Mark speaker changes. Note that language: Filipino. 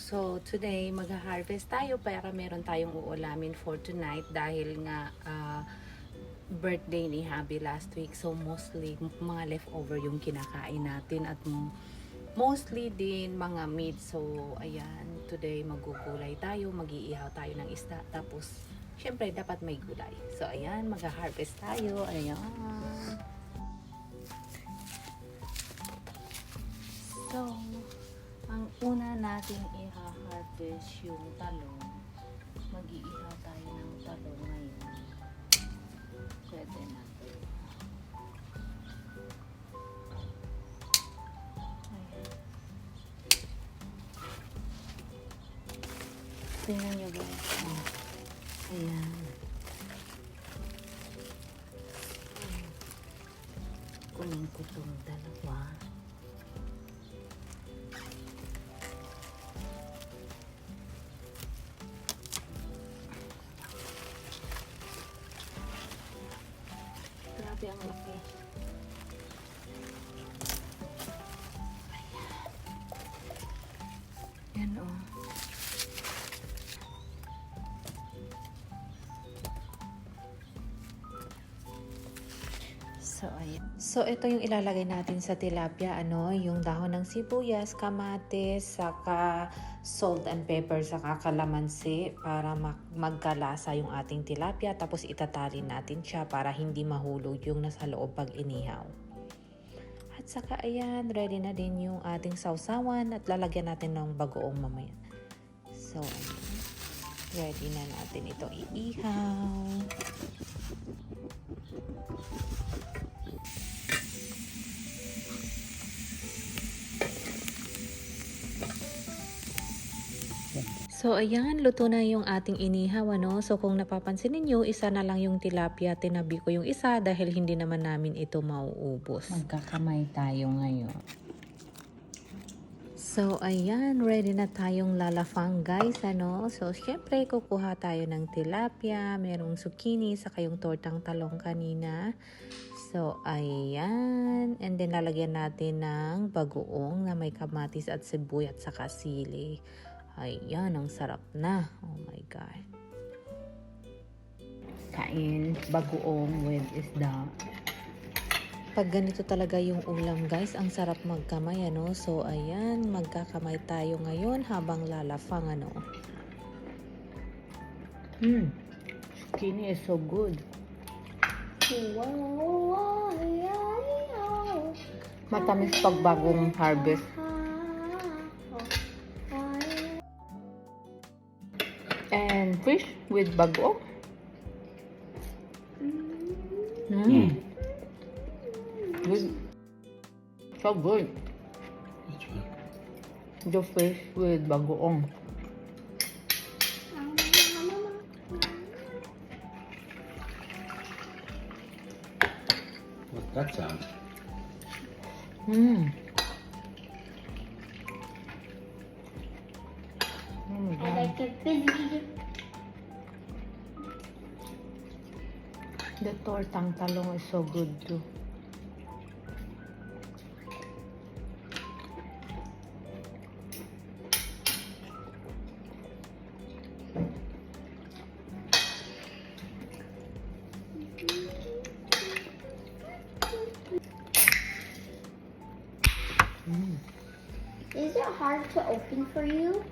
Speaker 1: So, today, mag-harvest tayo para meron tayong uulamin for tonight dahil nga ah, birthday ni Habi last week. So, mostly, mga leftover yung kinakain natin at mostly din mga meat. So, ayan, today magugulay tayo, mag-iihaw tayo ng isda. Tapos, syempre, dapat may gulay. So, ayan, mag-harvest tayo. Ayan. So, ang una nating i-harvest yung talong. Mag-iihaw tayo ng talong ngayon. Pwede. Ayan. Tingnan nyo guys. Oh. Ayan. Kunin ko itong dalawa. Ayan. Okay. So, ayan. So, ito yung ilalagay natin sa tilapia. Ano, yung dahon ng sibuyas, kamatis, saka salt and pepper, saka kalamansi para mag- magkalasa yung ating tilapia. Tapos itatali natin siya para hindi mahulog yung nasa loob pag inihaw. At saka ayan, ready na din yung ating sausawan at lalagyan natin ng bagoong mamaya. So, ayan. Ready na natin ito iihaw. So ayan, luto na yung ating inihaw ano. So kung napapansin ninyo, isa na lang yung tilapia, tinabi ko yung isa dahil hindi naman namin ito mauubos.
Speaker 2: Magkakamay tayo ngayon.
Speaker 1: So ayan, ready na tayong lalafang guys ano. So syempre kukuha tayo ng tilapia, merong zucchini, saka yung tortang talong kanina. So ayan, and then lalagyan natin ng bagoong na may kamatis at sibuyat saka sili. Ayan, ang sarap na. Oh my God.
Speaker 2: Kain bagoong with isda.
Speaker 1: Pag ganito talaga yung ulam guys, ang sarap magkamay ano. So ayan, magkakamay tayo ngayon habang lalafang ano.
Speaker 2: Hmm. Skinny is so good. Matamis pag bagong harvest. And fish with bagoong. Mm. Good. So good. The fish with bagoong.
Speaker 3: What's that sound?
Speaker 2: Mm. The tortang talong is so good too. Mm.
Speaker 4: Is it hard to open for you?